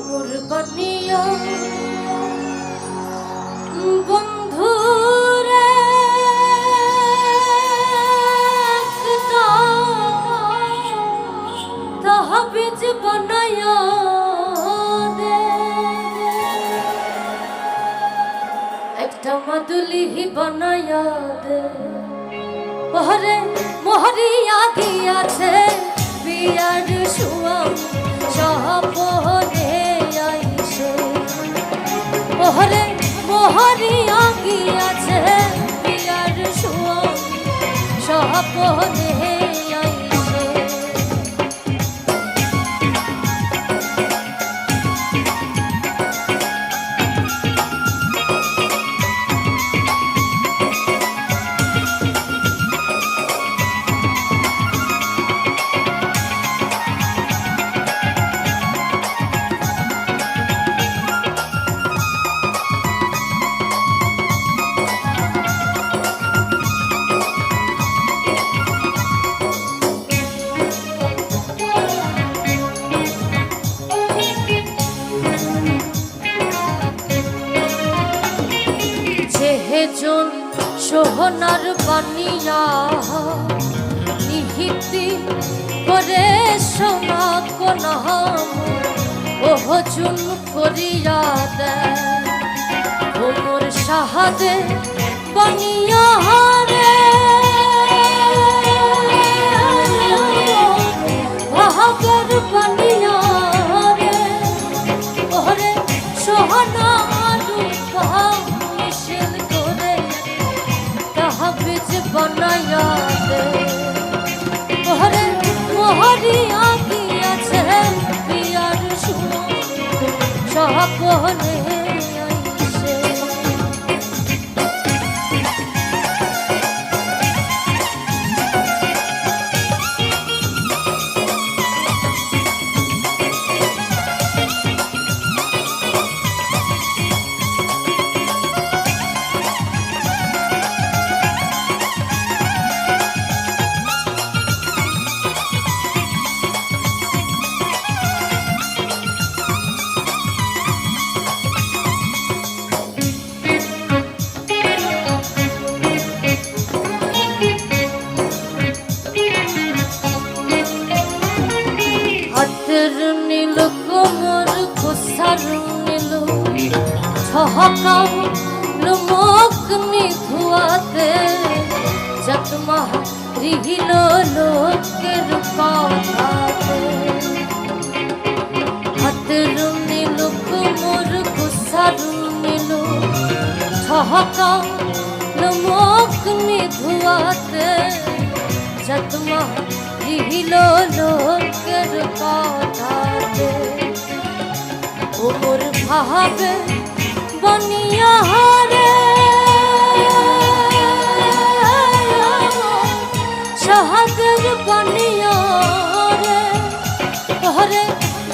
উমর বানিয়া বন্ধু তাহাবিজ বানায়া একটা মাদুলি বানায়া দে। ওহরে মোহরিয়া গিয়াছে বিয়ার সুয়াম সহপনে যেহেজন সোহনার বানিয়া নিহিতি করে সোনা কোনাম ওহজুন করিয়া দেয়। ওমর সাহাদে বানিয়া সহপনে ছহকাম লুমক নিধুয়াতে জতমা রিহিল লোকের কথাতে হাতের নীল কোমর কোসার নীল ছহকাম লুমক নিধুয়াতে জতমা রিহিল লোকের কথাতে ওমর ভাবে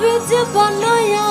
बीज बनाया